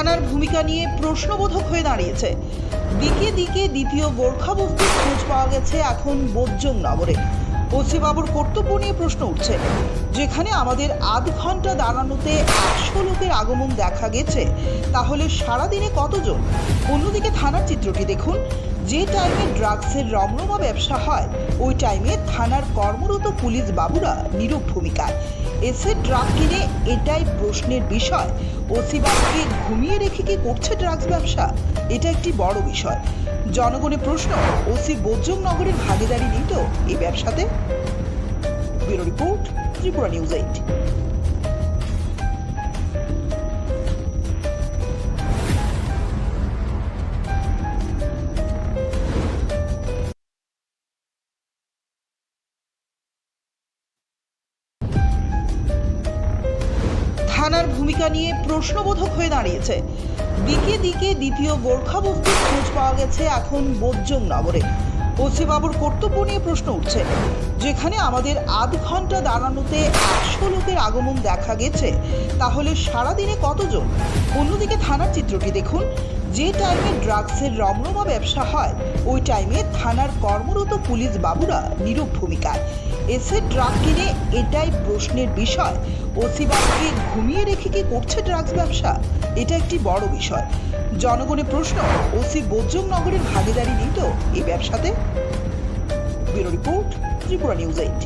থানার ভূমিকা নিয়ে প্রশ্নবোধক হয়ে দাঁড়িয়েছে। দিকে দিকে দ্বিতীয় গোর্খা বস্তির খোঁজ পাওয়া গেছে এখন বোজ্জং নগরে। বাবুর কর্তব্য নিয়ে প্রশ্ন উঠছে, যেখানে আমাদের আধ ঘণ্টা দাঁড়ানোতে একশো লোকের আগমন দেখা গেছে। তাহলে সারাদিনে কতজন? অন্যদিকে থানার চিত্রটি দেখুন যে টাইমে ড্রাগসের রমরমা ব্যবসা হয়, ওই টাইমে থানার কর্মরত পুলিশ বাবুরা নীরব ভূমিকায়। এসে ড্রাগ কিনে এটাই প্রশ্নের বিষয়। ওসি বাবুকে ঘুমিয়ে রেখে কি করছে ড্রাগস ব্যবসা? এটা একটি বড় বিষয়। জনগণের প্রশ্ন, ওসি বোজ্জং নগরের ভাগিদারি নেই তো এই ব্যবসাতে? Bureau report Tripura news eight. থানার ভূমিকা নিয়ে প্রশ্নবোধক হয়ে দাঁড়িয়েছে। দিকে দিকে দ্বিতীয় গোর্খা বস্তির খোঁজ পাওয়া গেছে এখন বোজ্জং নগরে। ওসি বাবুর কর্তব্য নিয়ে প্রশ্ন উঠছে, যেখানে আমাদের আধ ঘণ্টা দাঁড়ানোতে একশো লোকের আগমন দেখা গেছে। তাহলে সারাদিনে কতজন? অন্যদিকে থানার চিত্রটি দেখুন, যে টাইমে ড্রাগসের রমরমা ব্যবসা হয়, ওই টাইমে থানার কর্মরত পুলিশ বাবুরা নীরব ভূমিকায়। এসে ড্রাগ কিনে এটাই প্রশ্নের বিষয়। ওসি বাবুকে ঘুমিয়ে রেখে কি করছে ড্রাগস ব্যবসা? এটা একটি বড় বিষয়। জনগণের প্রশ্ন, ওসি বোজ্জম নগরের ভাগিদারি নেই তো এই ব্যবসাতে? Bureau report Tripura news eight.